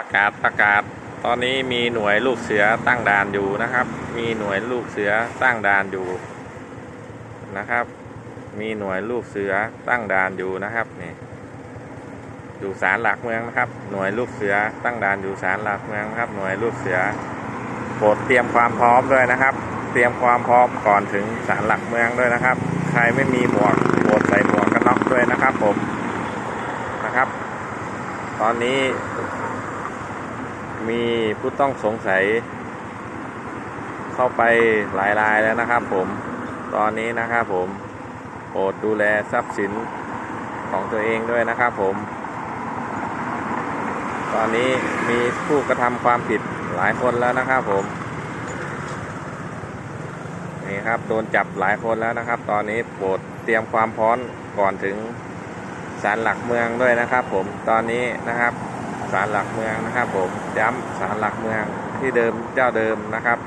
ประกาศประกาศ ตอนนี้มีหน่วยลูกเสือตั้งด่านอยู่นะครับ มีหน่วยลูกเสือตั้งด่านอยู่นะครับ มีหน่วยลูกเสือตั้งด่านอยู่นะครับนี่อยู่ศาลหลักเมืองนะครับ หน่วยลูกเสือตั้งด่านอยู่ศาลหลักเมืองครับ หน่วยลูกเสือโปรดเตรียมความพร้อมด้วยนะครับ เตรียมความพร้อมก่อนถึงศาลหลักเมืองด้วยนะครับ ใครไม่มีหมวกโปรดใส่หมวกกันน็อกด้วยนะครับผมนะครับ ตอนนี้ มีผู้ต้องสงสัย เข้าไปหลายรายแล้วนะครับผม ตอนนี้นะครับผมโปรดดูแลทรัพย์สินของตัวเองด้วยนะครับผม ตอนนี้มีผู้กระทำความผิดหลายคนแล้วนะครับผม นี่ครับโดนจับหลายคนแล้วนะครับ ตอนนี้โปรดเตรียมความพร้อมก่อนถึงศาลหลักเมืองด้วยนะครับผม ตอนนี้นะครับ ศาลหลักเมืองนะครับผมย้ำศาลหลักเมืองที่เดิมเจ้าเดิมนะครับ